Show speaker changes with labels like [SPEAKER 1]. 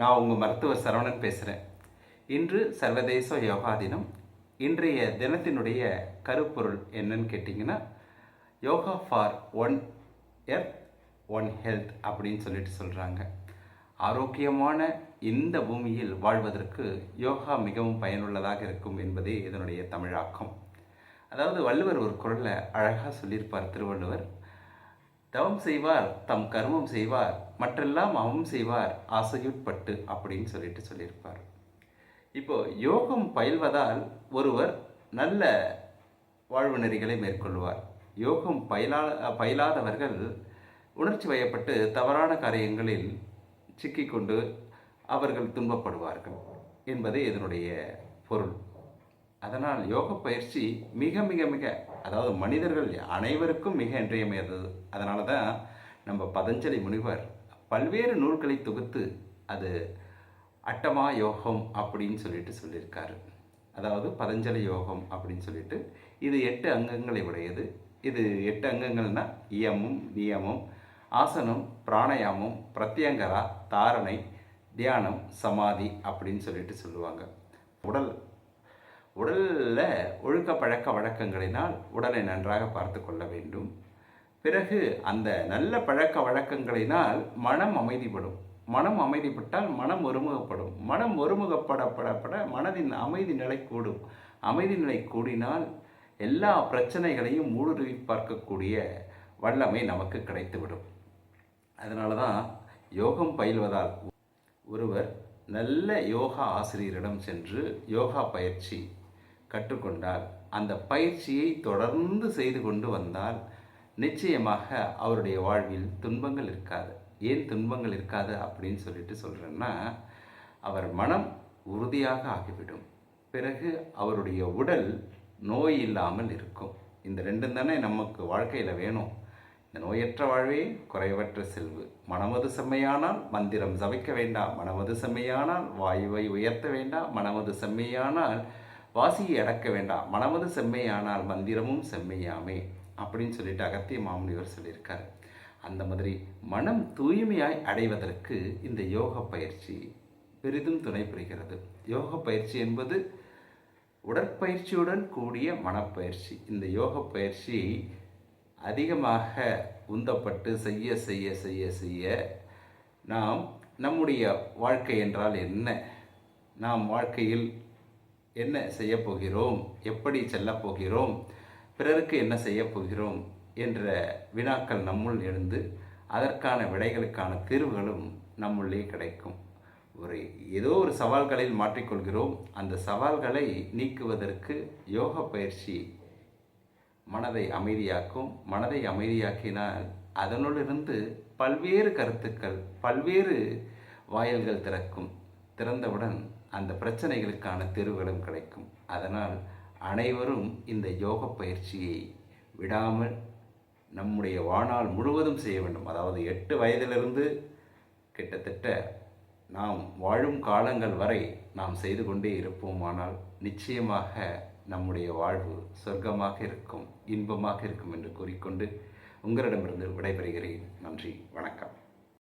[SPEAKER 1] நான் உங்கள் மருத்துவர் சரவணன் பேசுகிறேன் இன்று சர்வதேச யோகா தினம். இன்றைய தினத்தினுடைய கருப்பொருள் என்னன்னு கேட்டிங்கன்னா yoga for one earth one health அப்படின்னு சொல்லிட்டு சொல்கிறாங்க ஆரோக்கியமான இந்த பூமியில் வாழ்வதற்கு யோகா மிகவும் பயனுள்ளதாக இருக்கும் என்பதே இதனுடைய தமிழாக்கம். அதாவது வள்ளுவர் ஒரு குரலில் அழகாக சொல்லியிருப்பார் திருவள்ளுவர் தவம் செய்வார் தம் கர்மம் செய்வார் மற்றெல்லாம் அவம் செய்வார் ஆசையுட்பட்டு அப்படின்னு சொல்லிட்டு சொல்லியிருப்பார். இப்போ யோகம் பயில்வதால் ஒருவர் நல்ல வாழ்வு நெறிகளை மேற்கொள்வார். யோகம் பயிலா பயிலாதவர்கள் உணர்ச்சி வயப்பட்டு தவறான காரியங்களில் சிக்கிக்கொண்டு அவர்கள் துன்பப்படுவார்கள் என்பதே இதனுடைய பொருள். அதனால் யோக பயிற்சி மிக மிக மிக அதாவது மனிதர்கள் அனைவருக்கும் மிக இன்றியமையாதது. அதனால தான் நம்ம பதஞ்சலி முனிவர் பல்வேறு நூல்களை தொகுத்து அது அட்டமா யோகம் அப்படின்னு சொல்லிட்டு சொல்லியிருக்காரு. அதாவது பதஞ்சலி யோகம் அப்படின்னு சொல்லிட்டு இது எட்டு அங்கங்களை உடையது. இது எட்டு அங்கங்கள்னா இயமும் நியமம் ஆசனம் பிராணயாமம் பிரத்யங்கரா தாரணை தியானம் சமாதி அப்படின்னு சொல்லிட்டு சொல்லுவாங்க. உடல் உடலில் ஒழுக்க பழக்க வழக்கங்களினால் உடலை நன்றாக பார்த்து கொள்ள வேண்டும். பிறகு அந்த நல்ல பழக்க வழக்கங்களினால் மனம் அமைதிப்படும். மனம் அமைதிப்பட்டால் மனம் ஒருமுகப்படும். மனம் ஒருமுகப்படப்படப்பட மனதின் அமைதி நிலை கூடும். அமைதி நிலை கூடினால் எல்லா பிரச்சனைகளையும் ஊடுருவி பார்க்கக்கூடிய வல்லமை நமக்கு கிடைத்துவிடும். அதனால தான் யோகம் பயில்வதால் ஒருவர் நல்ல யோகா ஆசிரியரிடம் சென்று யோகா பயிற்சி கற்றுக்கொண்டால் அந்த பயிற்சியை தொடர்ந்து செய்து கொண்டு வந்தால் நிச்சயமாக அவருடைய வாழ்வில் துன்பங்கள் இருக்காது. ஏன் துன்பங்கள் இருக்காது அப்படின்னு சொல்லிட்டு சொல்கிறேன்னா அவர் மனம் உறுதியாக ஆகிவிடும். பிறகு அவருடைய உடல் நோய் இல்லாமல் இருக்கும். இந்த ரெண்டும் தானே நமக்கு வாழ்க்கையில் வேணும். இந்த நோயற்ற வாழ்வே குறைவற்ற செல்வு. மனமது செம்மையானால் மந்திரம் சமைக்க வேண்டாம். மனமது செம்மையானால் வாயுவை உயர்த்த வேண்டாம். மனமது செம்மையானால் வாசியை அடக்க வேண்டாம். மனமது செம்மையானால் மந்திரமும் செம்மையாமே அப்படின்னு சொல்லிட்டு அகத்திய மாமுனிவர் சொல்லியிருக்காரு. அந்த மாதிரி மனம் தூய்மையாய் அடைவதற்கு இந்த யோக பயிற்சி பெரிதும் துணை புரிகிறது. யோக பயிற்சி என்பது உடற்பயிற்சியுடன் கூடிய மனப்பயிற்சி. இந்த யோக பயிற்சி அதிகமாக உந்தப்பட்டு செய்ய செய்ய செய்ய செய்ய நாம் நம்முடைய வாழ்க்கை என்றால் என்ன? நாம் வாழ்க்கையில் என்ன செய்ய போகிறோம் எப்படி செல்லப் போகிறோம் பிறருக்கு என்ன செய்ய போகிறோம் என்ற வினாக்கள் நம்முள் எழுந்து அதற்கான விடைகளுக்கான தீர்வுகளும் நம்முள்ளே கிடைக்கும். ஒரு ஏதோ ஒரு சவால்களில் மாற்றிக்கொள்கிறோம். அந்த சவால்களை நீக்குவதற்கு யோக பயிற்சி மனதை அமைதியாக்கும். மனதை அமைதியாக்கினால் அதனுள்ளிருந்து பல்வேறு கருத்துக்கள் பல்வேறு வாயில்கள் திறக்கும். திறந்தவுடன் அந்த பிரச்சனைகளுக்கான தீர்வுகளும் கிடைக்கும். அதனால் அனைவரும் இந்த யோக பயிற்சியை விடாமல் நம்முடைய வாழ்நாள் முழுவதும் செய்ய வேண்டும். அதாவது எட்டு வயதிலிருந்து கிட்டத்தட்ட நாம் வாழும் காலங்கள் வரை நாம் செய்து கொண்டே இருப்போமானால் நிச்சயமாக நம்முடைய வாழ்வு சொர்க்கமாக இருக்கும் இன்பமாக இருக்கும் என்று கூறிக்கொண்டு உங்களிடமிருந்து விடைபெறுகிறேன். நன்றி வணக்கம்.